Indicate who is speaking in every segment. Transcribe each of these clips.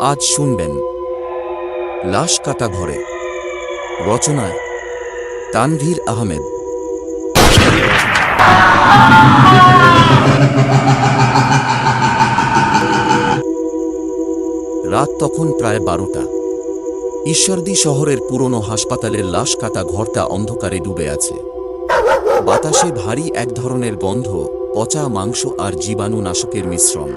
Speaker 1: আজ শুনবেন লাশ কাটা ঘরে। রচনায় তানভীর আহমেদ। রাত তখন প্রায় বারোটা। ঈশ্বরদী শহরের পুরনো হাসপাতালের লাশ কাটা ঘরটা অন্ধকারে ডুবে আছে। বাতাসে ভারী এক ধরনের গন্ধ, পচা মাংস আর জীবাণুনাশকের মিশ্রণ।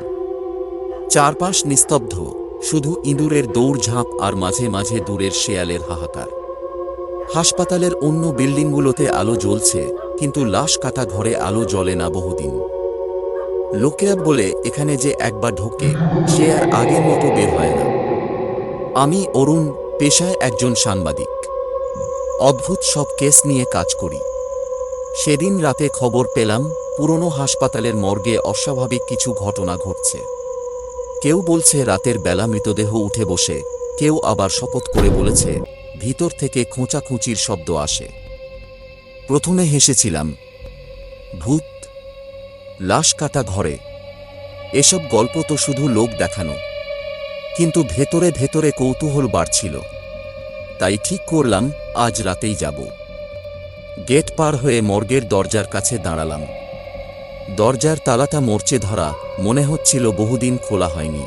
Speaker 1: চারপাশ নিস্তব্ধ। শুধু ইঁদুরের দৌড়ঝাঁপ আর মাঝে মাঝে দূরের শেয়ালের হাহাকার। হাসপাতালের অন্য বিল্ডিংগুলোতে আলো জ্বলছে, কিন্তু লাশ কাটা ঘরে আলো জ্বলে না বহুদিন। লোকেরা বলে, এখানে যে একবার ঢোকে, সে আর আগের মতো বের হয় না। আমি, অরুণ, পেশায় একজন সাংবাদিক। অদ্ভুত সব কেস নিয়ে কাজ করি। সেদিন রাতে খবর পেলাম, পুরনো হাসপাতালের মর্গে অস্বাভাবিক কিছু ঘটনা ঘটছে। কেউ বলছে রাতের বেলা মৃতদেহ উঠে বসে, কেউ আবার শপথ করে বলেছে ভিতর থেকে খোঁচাখুঁচির শব্দ আসে। প্রথমে হেসেছিলাম, ভূত, লাশ কাটা ঘরে, এসব গল্প তো শুধু লোক দেখানো। কিন্তু ভেতরে ভেতরে কৌতূহল বাড়ছিল। তাই ঠিক করলাম, আজ রাতেই যাব। গেট পার হয়ে মর্গের দরজার কাছে দাঁড়ালাম। দরজার তালাটা মরচে ধরা মনে হচ্ছিল বহুদিন খোলা হয়নি।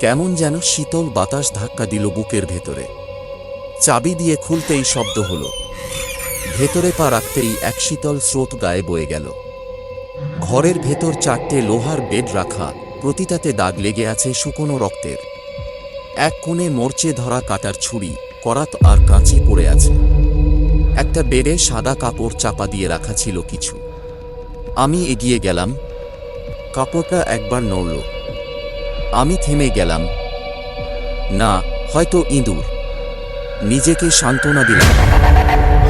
Speaker 1: কেমন যেন শীতল বাতাস ধাক্কা দিল বুকের ভেতরে। চাবি দিয়ে খুলতেই শব্দ হলো। ভেতরে পা রাখতেই এক শীতল স্রোত গায়ে বয়ে গেল। ঘরের ভেতর চারটে লোহার বেড রাখা, প্রতিটাতে দাগ লেগে আছে শুকনো রক্তের। এক কোণে মরচে ধরা কাটার ছুরি, করাত আর কাঁচি পড়ে আছে। একটা বেডে সাদা কাপড় চাপা দিয়ে রাখা ছিল কিছু। আমি এগিয়ে গেলাম। কাপড়টা একবার নড়ল। আমি থেমে গেলাম। না হয়তো ইঁদুর। নিজেকে সান্ত্বনা দিলাম।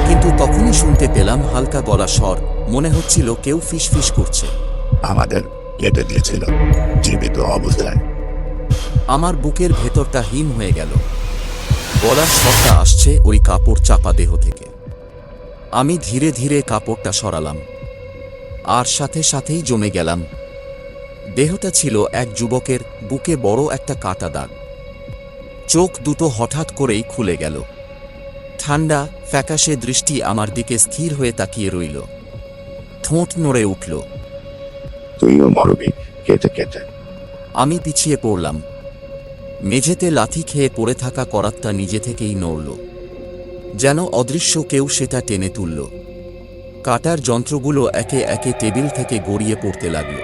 Speaker 1: কিন্তু তখনই শুনতে পেলাম হালকা গলা স্বর। মনে হচ্ছিল কেউ ফিসফিস করছে।
Speaker 2: আমাদের কেটে দিয়েছিল জীবিত অবস্থায়।
Speaker 1: আমার বুকের ভেতরটা হিম হয়ে গেল। গলার স্বরটা আসছে ওই কাপড় চাপা দেহ থেকে। আমি ধীরে ধীরে কাপড়টা সরালাম। আর সাথে সাথেই জমে গেলাম। দেহটা ছিল এক যুবকের বুকে বড় একটা কাটা দাগ। চোখ দুটো হঠাৎ করেই খুলে গেল। ঠান্ডা ফ্যাকাশে দৃষ্টি আমার দিকে স্থির হয়ে তাকিয়ে রইল। ঠোঁট নড়ে উঠল।
Speaker 2: তুইও মরবি কেটে কেটে।
Speaker 1: আমি পিছিয়ে পড়লাম। মেঝেতে লাথি খেয়ে পড়ে থাকা করাতটা নিজে থেকেই নড়ল। যেন অদৃশ্য কেউ সেটা টেনে তুলল। কাটার যন্ত্রগুলো একে একে টেবিল থেকে গড়িয়ে পড়তে লাগল।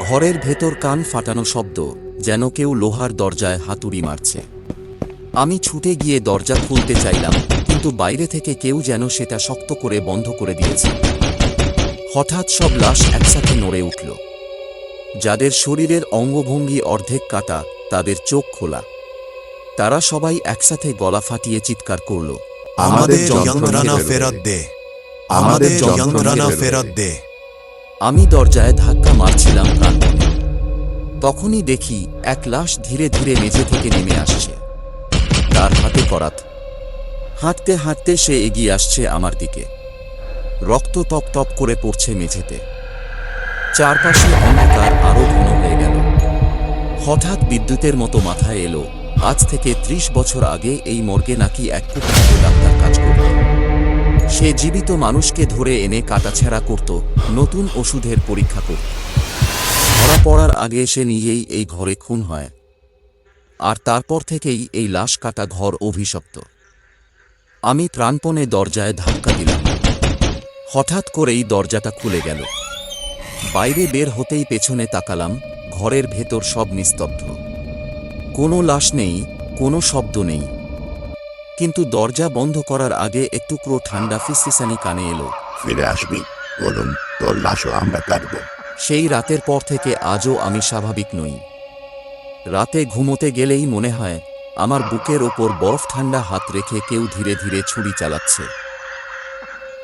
Speaker 1: ঘরের ভেতর কান ফাটানো শব্দ যেন কেউ লোহার দরজায় হাতুড়ি মারছে। আমি ছুটে গিয়ে দরজা খুলতে চাইলাম কিন্তু বাইরে থেকে কেউ যেন সেটা শক্ত করে বন্ধ করে দিয়েছে। হঠাৎ সব লাশ একসাথে নড়ে উঠল। যাদের শরীরের অঙ্গভঙ্গি অর্ধেক কাটা তাদের চোখ খোলা। তারা সবাই একসাথে গলা ফাটিয়ে চিৎকার করল
Speaker 3: আমাদের
Speaker 2: যন্ত্রণা ফেরত
Speaker 3: ফেরত
Speaker 2: দে। আমাদের যন্ত্রণা ফেরত
Speaker 3: দে।
Speaker 1: আমি দরজায় ধাক্কা মারছিলাম প্রাণপণে তখনই দেখি এক লাশ ধীরে ধীরে মেঝে থেকে নেমে আসছে। তার হাতে করাত। হাঁটতে হাঁটতে সে এগিয়ে আসছে আমার দিকে। রক্ত টপ টপ করে পড়ছে মেঝেতে। চারপাশে অন্ধকার আরও ঘন হয়ে গেল। হঠাৎ বিদ্যুতের মতো মাথায় এলো। আজ থেকে ত্রিশ বছর আগে এই মর্গে নাকি এক কুকুর ডাক্তার সে জীবিত মানুষকে ধরে এনে কাটাছেঁড়া করত, নতুন ওষুধের পরীক্ষা করত। ধরা পড়ার আগে সে নিজেই এই ঘরে খুন হয়। আর তারপর থেকেই এই লাশ কাটা ঘর অভিশপ্ত। আমি প্রাণপণে দরজায় ধাক্কা দিলাম। হঠাৎ করেই দরজাটা খুলে গেল। বাইরে বের হতেই পেছনে তাকালাম, ঘরের ভেতর সব নিস্তব্ধ। কোনো লাশ নেই, কোনো শব্দ নেই। কিন্তু দরজা বন্ধ করার আগে একটুকরো ঠান্ডা ফিসফিসানি কানে এলো।
Speaker 2: ফিরে আসবি বলুন তোর লাশও আমরা কাটবো।
Speaker 1: সেই রাতের পর থেকে আজও আমি স্বাভাবিক নই। রাতে ঘুমোতে গেলেই মনে হয় আমার বুকের ওপর বরফ ঠান্ডা হাত রেখে কেউ ধীরে ধীরে ছুরি চালাচ্ছে।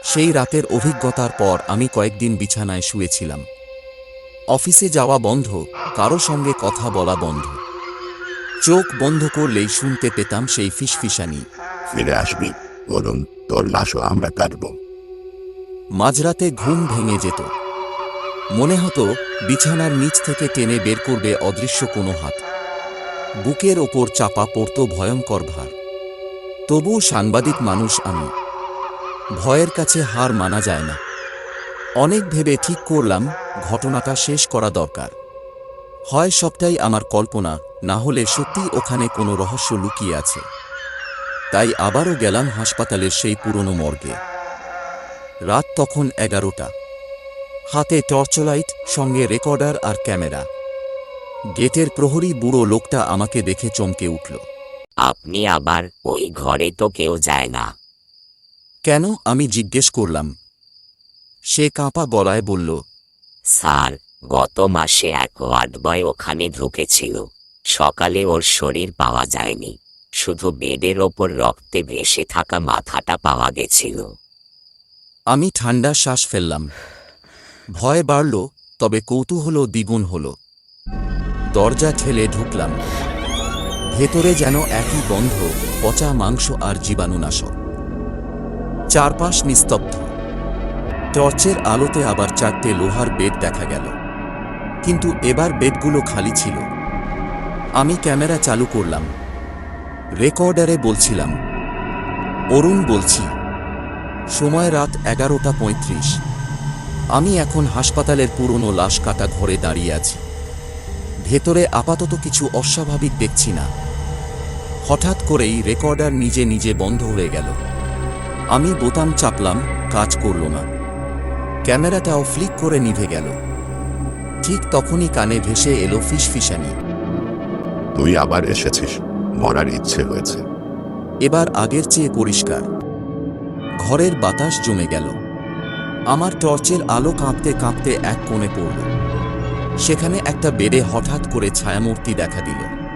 Speaker 1: সেই রাতের অভিজ্ঞতার পর আমি কয়েকদিন বিছানায় শুয়েছিলাম। অফিসে যাওয়া বন্ধ কারও সঙ্গে কথা বলা বন্ধ। চোখ বন্ধ করলেই শুনতে পেতাম সেই ফিসফিসানি।
Speaker 2: ফিরে আসবি। বলুন তোর লাশও আমরা কাটবো।
Speaker 1: মাঝরাতে ঘুম ভেঙে যেত। মনে হতো বিছানার নিচ থেকে টেনে বের করবে অদৃশ্য কোনো হাত। বুকের ওপর চাপা পড়ত ভয়ঙ্কর ভার। তবুও সাংবাদিক মানুষ আমি। ভয়ের কাছে হার মানা যায় না। অনেক ভেবে ঠিক করলাম, ঘটনাটা শেষ করা দরকার। হয় সবটাই আমার কল্পনা, না হলে সত্যি ওখানে কোনো রহস্য লুকিয়ে আছে। তাই আবারও গেলাম হাসপাতালের সেই পুরনো মর্গে। রাত তখন এগারোটা। হাতে টর্চলাইট সঙ্গে রেকর্ডার আর ক্যামেরা। গেটের প্রহরী বুড়ো লোকটা আমাকে দেখে চমকে উঠল।
Speaker 3: আপনি আবার ওই ঘরে তো কেউ যায় না।
Speaker 1: কেন? আমি জিজ্ঞেস করলাম। সে কাঁপা গলায় বলল
Speaker 3: স্যার গত মাসে এক ওয়ার্ড বয় ওখানে ঢুকেছিল। সকালে ওর শরীর পাওয়া যায়নি। শুধু বেডের ওপর রক্তে ভেসে থাকা মাথাটা পাওয়া গেছিল।
Speaker 1: আমি ঠান্ডা শ্বাস ফেললাম। ভয় বাড়ল, তবে কৌতূহল দ্বিগুণ হল। দরজা ঠেলে ঢুকলাম। ভেতরে যেন একই গন্ধ, পচা মাংস আর জীবাণুনাশক। চারপাশ নিস্তব্ধ। টর্চের আলোতে আবার চারটে লোহার বেড দেখা গেল। কিন্তু এবার বেডগুলো খালি ছিল। আমি ক্যামেরা চালু করলাম। রেকর্ডারে বলছিলাম, অরুণ বলছি, সময় রাত এগারোটা পঁয়ত্রিশ। আমি এখন হাসপাতালের পুরনো লাশ কাটা ঘরে দাঁড়িয়ে আছি। ভেতরে আপাতত কিছু অস্বাভাবিক দেখছি না। হঠাৎ করেই রেকর্ডার নিজে নিজে বন্ধ হয়ে গেল। আমি বোতাম চাপলাম, কাজ করল না। ক্যামেরাটাও ফ্লিক করে নিভে গেল। ঠিক তখনই কানে ভেসে এলো ফিসফিসানি।
Speaker 2: তুই আবার এসেছিস? মরার ইচ্ছে হয়েছে।
Speaker 1: এবার আগের চেয়ে পরিষ্কার। ঘরের বাতাস জমে গেল। আমার টর্চের আলো কাঁপতে কাঁপতে এক কোণে পড়ল। সেখানে একটা বেডে হঠাৎ করে ছায়ামূর্তি দেখা দিল।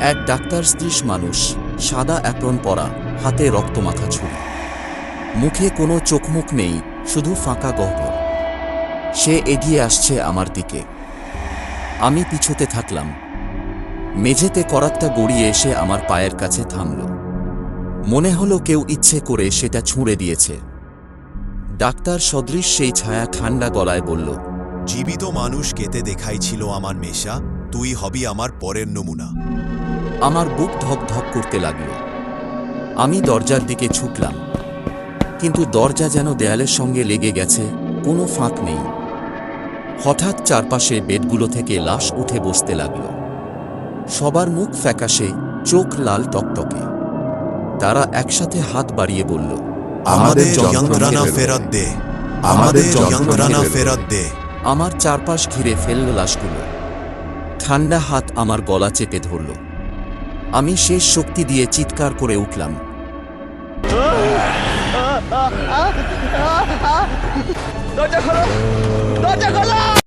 Speaker 1: এক ডাক্তার স্ত্রীশ মানুষ, সাদা অ্যাপ্রন পরা, হাতে রক্তমাখা ছুরি। মুখে কোনো চোখমুখ নেই, শুধু ফাঁকা গহ্বর। সে এগিয়ে আসছে আমার দিকে। আমি পিছুতে থাকলাম। মেঝেতে করাতটা গড়িয়ে এসে আমার পায়ের কাছে থামল। মনে হলো কেউ ইচ্ছে করে সেটা ছুঁড়ে দিয়েছে। ডাক্তার সদৃশ সেই ছায়া ঠান্ডা গলায় বলল
Speaker 4: জীবিত মানুষ কেতে দেখাই ছিল আমার মেশা তুই হবি আমার পরের নমুনা।
Speaker 1: আমার বুক ধক ধক করতে লাগল। আমি দরজার দিকে ছুটলাম। কিন্তু দরজা যেন দেয়ালের সঙ্গে লেগে গেছে কোনো ফাঁক নেই। হঠাৎ চারপাশে বেডগুলো থেকে লাশ উঠে বসতে লাগল। সবার মুখ ফ্যাকাশে চোখ লাল টকটকে। তারা একসাথে হাত বাড়িয়ে বলল
Speaker 4: আমাদের
Speaker 2: যন্ত্রণা ফেরত
Speaker 4: দে।
Speaker 2: আমাদের যন্ত্রণা
Speaker 4: ফেরত দে।
Speaker 1: আমার চারপাশ ঘিরে ফেলল লাশগুলো। ঠান্ডা হাত আমার গলা চেপে ধরল। আমি শেষ শক্তি দিয়ে চিৎকার করে উঠলাম।
Speaker 5: দরজা খোলো! দরজা খোলো!